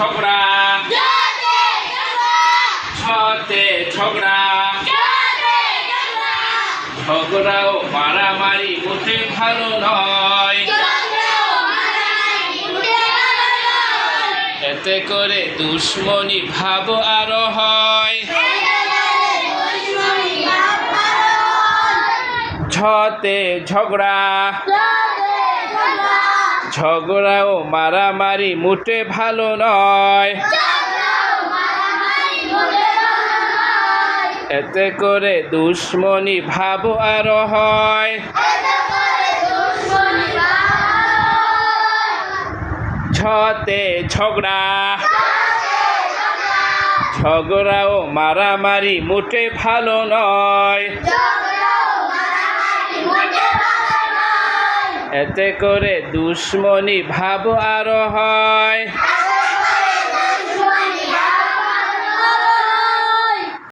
ঝগড়া। ছতে ঝগড়া। ঝগড়া ও মারামারি মোটে ভালো নয়। এতে করে দুশ্মনী ভাব আরও হয়। ছতে ঝগড়া। ঝগড়া ও মারামারি মোটে ভালো নয়। এতে করে দুশ্মনী ভাব আর হয়। ছতে ঝগড়া। ঝগড়া ও মারামারি মোটে ভালো নয়। এতে করে দুশ্মনী ভাব আরও হয়।